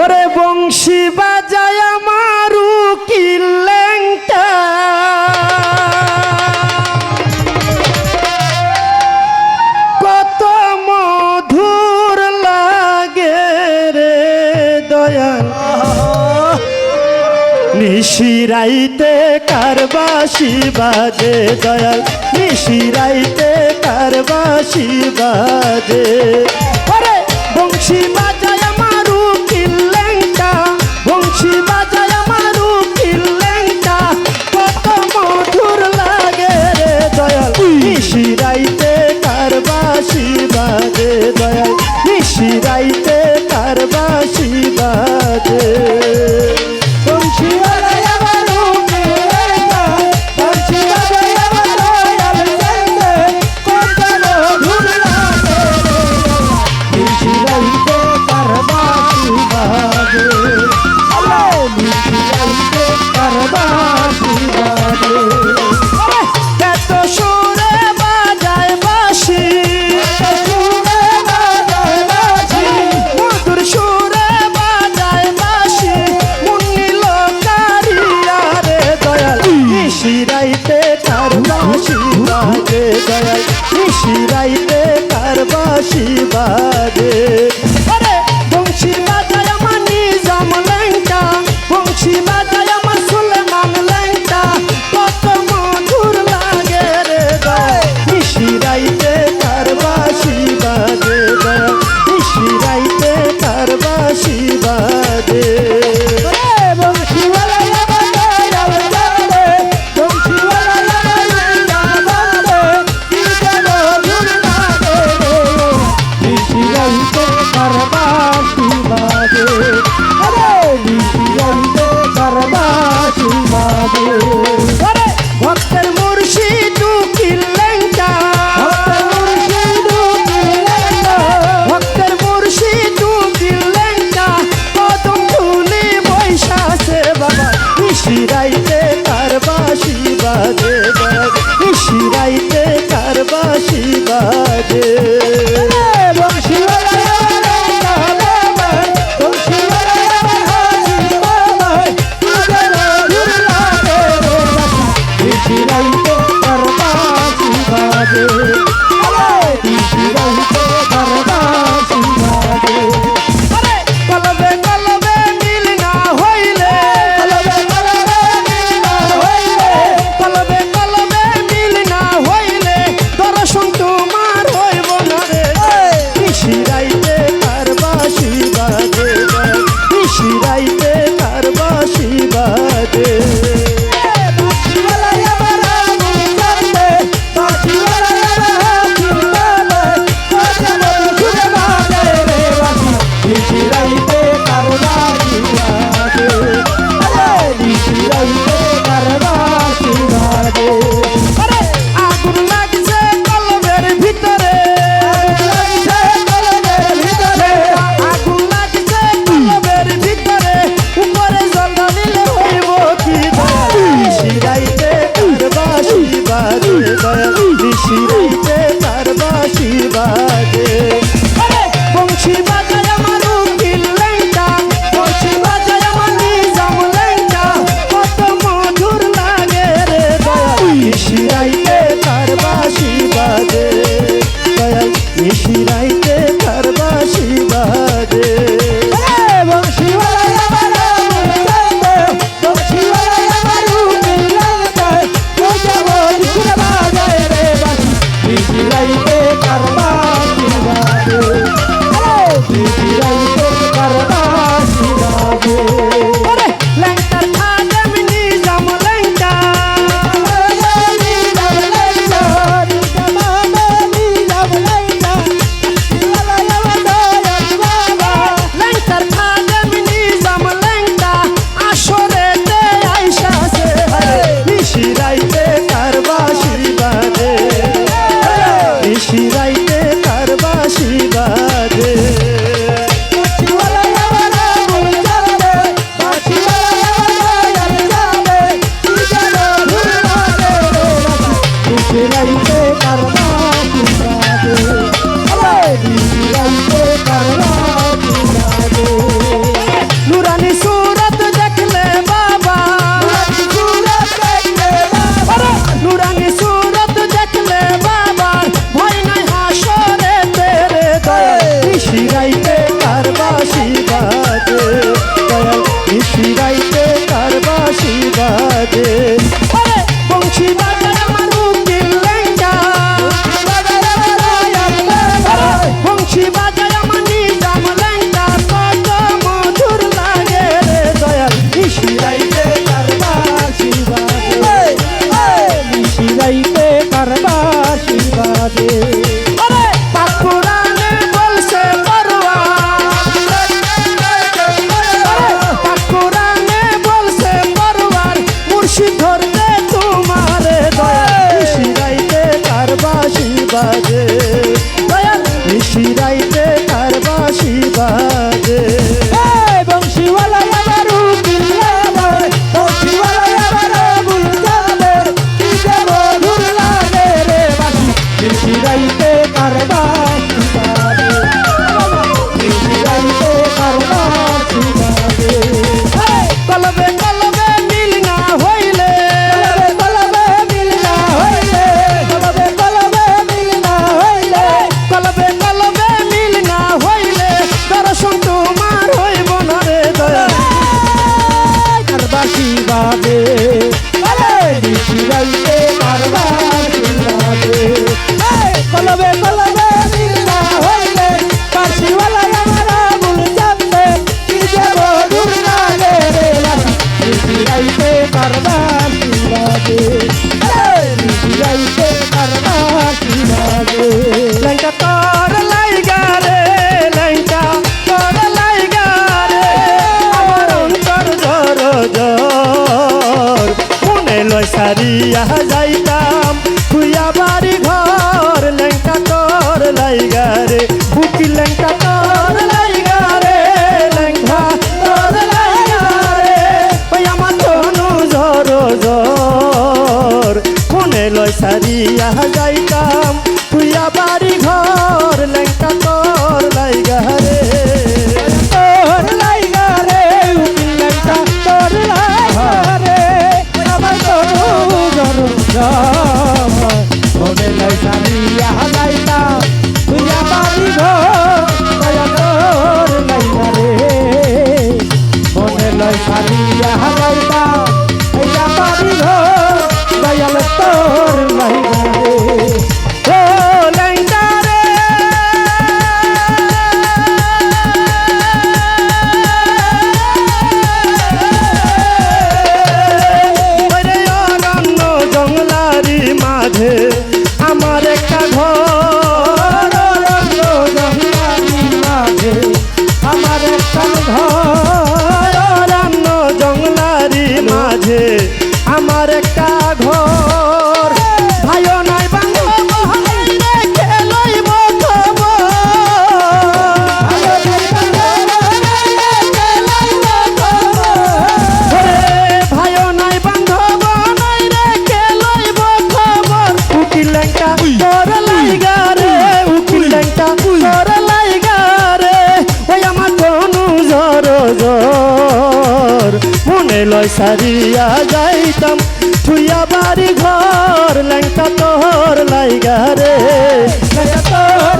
ওরে বংশী বাজায় আমার কিল্লেংটা কত মধুর লাগে রে দয়াল। নিশিরাইতে কারবাসি বাজে দয়াল। নিশিরাইতে কারবাসি বাজে। বংশী বাজে Ay, te চিরাইতে সাগর মনে লয় সারিয়া যাইতাম ছুইয়া বাড়ি ঘর ল্যাংটা তোর লাইগা রে। তোর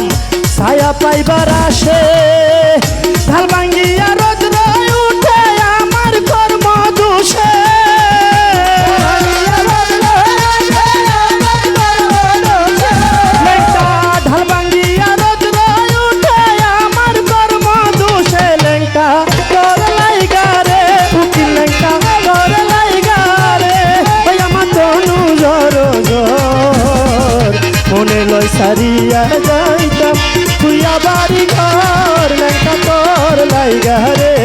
পাইলাম ছায়া পাইবার আসে। ঢাল ভাঙ্গিয়া রোদ্র উঠে আমার কর্ম দোষে। সারিয়া বাড়ি ঘর লেখা তোর লাইগা রে।